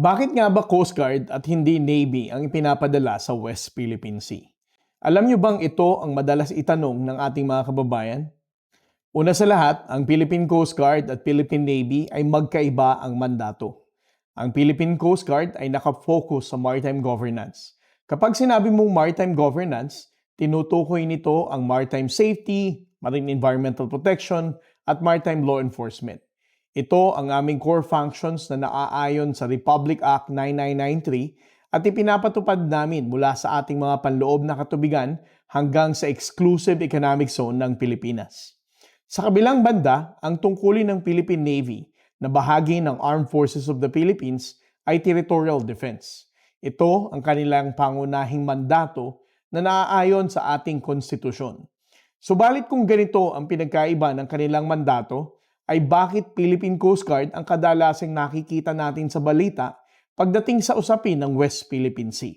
Bakit nga ba Coast Guard at hindi Navy ang ipinapadala sa West Philippine Sea? Alam niyo bang ito ang madalas itanong ng ating mga kababayan? Una sa lahat, ang Philippine Coast Guard at Philippine Navy ay magkaiba ang mandato. Ang Philippine Coast Guard ay nakafocus sa maritime governance. Kapag sinabi mong maritime governance, tinutukoy nito ang maritime safety, marine environmental protection, at maritime law enforcement. Ito ang aming core functions na naaayon sa Republic Act 9993 at ipinapatupad namin mula sa ating mga panloob na katubigan hanggang sa exclusive economic zone ng Pilipinas. Sa kabilang banda, ang tungkulin ng Philippine Navy na bahagi ng Armed Forces of the Philippines ay territorial defense. Ito ang kanilang pangunahing mandato na naaayon sa ating konstitusyon. Subalit kung ganito ang pinagkaiba ng kanilang mandato, ay bakit Philippine Coast Guard ang kadalasang nakikita natin sa balita pagdating sa usapin ng West Philippine Sea.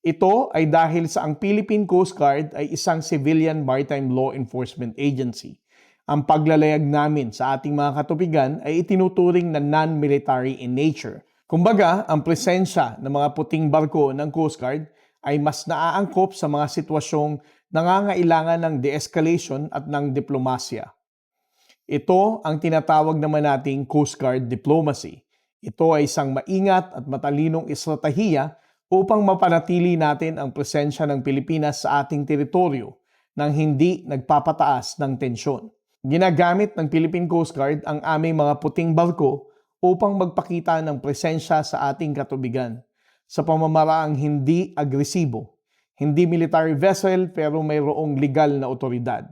Ito ay dahil sa ang Philippine Coast Guard ay isang civilian maritime law enforcement agency. Ang paglalayag namin sa ating mga katubigan ay itinuturing na non-military in nature. Kumbaga, ang presensya ng mga puting barko ng Coast Guard ay mas naaangkop sa mga sitwasyong nangangailangan ng de-escalation at ng diplomasya. Ito ang tinatawag naman nating Coast Guard diplomacy. Ito ay isang maingat at matalinong estratehiya upang mapanatili natin ang presensya ng Pilipinas sa ating teritoryo nang hindi nagpapataas ng tensyon. Ginagamit ng Philippine Coast Guard ang aming mga puting barko upang magpakita ng presensya sa ating katubigan sa pamamaraang hindi agresibo, hindi military vessel pero mayroong legal na otoridad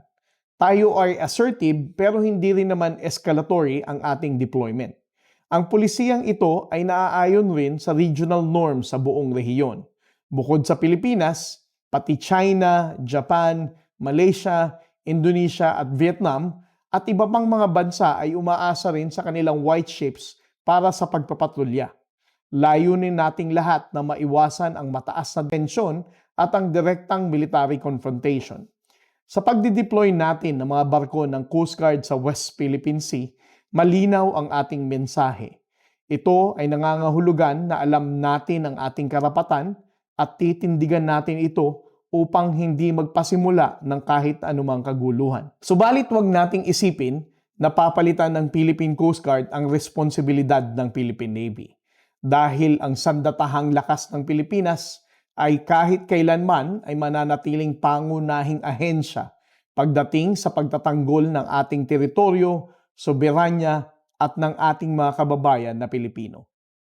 tayo ay assertive pero hindi rin naman escalatory ang ating deployment. Ang pulisiyang ito ay naaayon rin sa regional norms sa buong rehiyon. Bukod sa Pilipinas, pati China, Japan, Malaysia, Indonesia at Vietnam at iba pang mga bansa ay umaasa rin sa kanilang white ships para sa pagpapatrolya. Layunin nating lahat na maiwasan ang mataas na tensyon at ang direktang military confrontation. Sa pagdideploy natin ng mga barko ng Coast Guard sa West Philippine Sea, malinaw ang ating mensahe. Ito ay nangangahulugan na alam natin ang ating karapatan at titindigan natin ito upang hindi magpasimula ng kahit anumang kaguluhan. Subalit wag nating isipin na papalitan ng Philippine Coast Guard ang responsibilidad ng Philippine Navy. Dahil ang sandatahang lakas ng Pilipinas ay kahit kailanman ay mananatiling pangunahing ahensya pagdating sa pagtatanggol ng ating teritoryo, soberanya at ng ating mga kababayan na Pilipino.